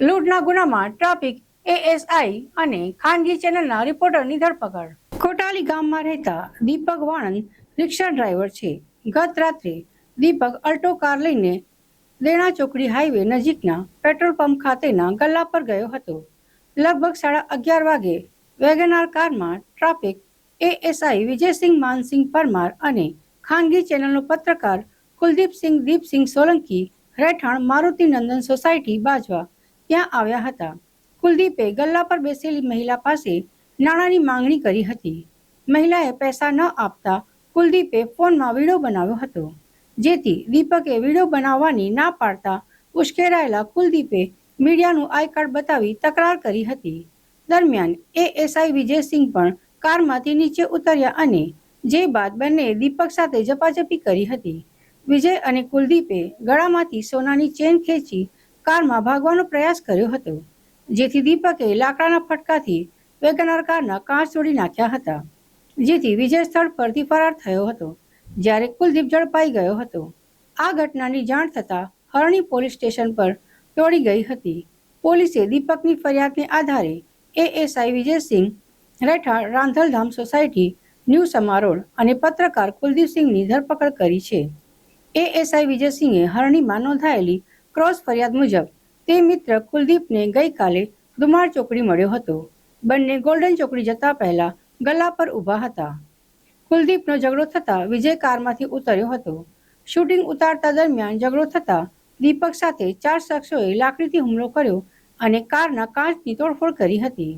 લૂંટના ગુનામાં traffic ASI અને ખાનગી ચેનલના રિપોર્ટરની ધરપકડ. કોટાલી ગામમાં રહેતા દીપક વાણંદ રિક્ષા ડ્રાઈવર છે. ગત રાત્રે દીપક અલ્ટો કાર લઈને દેણા ચોકડી હાઈવે નજીકના પેટ્રોલ પંપ ખાતેના ગલ્લા પર ગયો હતો. લગભગ સાડા અગિયાર વાગે વેગનાર કારમાં ટ્રાફિક એએસઆઈ વિજયસિંહ માનસિંહ પરમાર અને ખાનગી ચેનલનો પત્રકાર કુલદીપસિંહ, દીપસિંહ સોલંકી રહેઠાણ મારુતિ નંદન સોસાયટી બાજવા ત્યાં આવ્યા હતા. કુલદીપે ગલ્લા પર બેસેલી મહિલા પાસે નાણાંની માંગણી કરી હતી. મહિલાએ પૈસા ન આપતા કુલદીપે ફોનમાં વીડિયો બનાવ્યો હતો. જેથી દીપકે વીડિયો બનાવવાની ના પાડતા ઉશ્કેરાયેલા કુલદીપે મીડિયાનું આઈ કાર્ડ બતાવી તકરાર કરી હતી. દરમિયાન એએસઆઈ વિજયસિંહ પણ કારમાંથી નીચે ઉતર્યા અને જે બાદ બંને દીપક સાથે ઝપાઝપી કરી હતી. વિજય અને કુલદીપે ગળામાંથી સોનાની ચેન ખેંચી કારમાં ભાગવાનો પ્રયાસ કર્યો હતો, જેથી દીપકે લાકડાના ફટકાથી વેગનર કારના કાચ તોડી નાખ્યા હતા. જેથી વિજય સ્થળ પરથી ફરાર થયો હતો, જ્યારે કુલદીપ ઝડપાઈ ગયો હતો. આ ઘટનાની જાણ થતાં હરણી પોલીસ સ્ટેશન પર દોડી ગઈ હતી. પોલીસે દીપકની ફરિયાદને આધારે એએસઆઈ વિજયસિંહ રહેઠાણ રાંધલધામ સોસાયટી, ન્યૂ સમારોળ અને પત્રકાર કુલદીપસિંહની ધરપકડ કરી છે. એએસઆઈ વિજયસિંહે હરણીમાં નોંધાયેલી ક્રોસ ફરિયાદ મુજબ, તે મિત્ર કુલદીપને ગઈકાલે દુમાળ ચોકડી મળ્યો હતો. બંને ગોલ્ડન ચોકડી જતા પહેલા ગલ્લા પર ઊભા હતા. કુલદીપનો ઝઘડો થતા વિજય કારમાંથી ઉતર્યો હતો. શૂટિંગ ઉતારતા દરમિયાન ઝઘડો થતા દીપક સાથે ચાર શખ્સોએ લાકડીથી હુમલો કર્યો અને કારના કાચની તોડફોડ કરી હતી.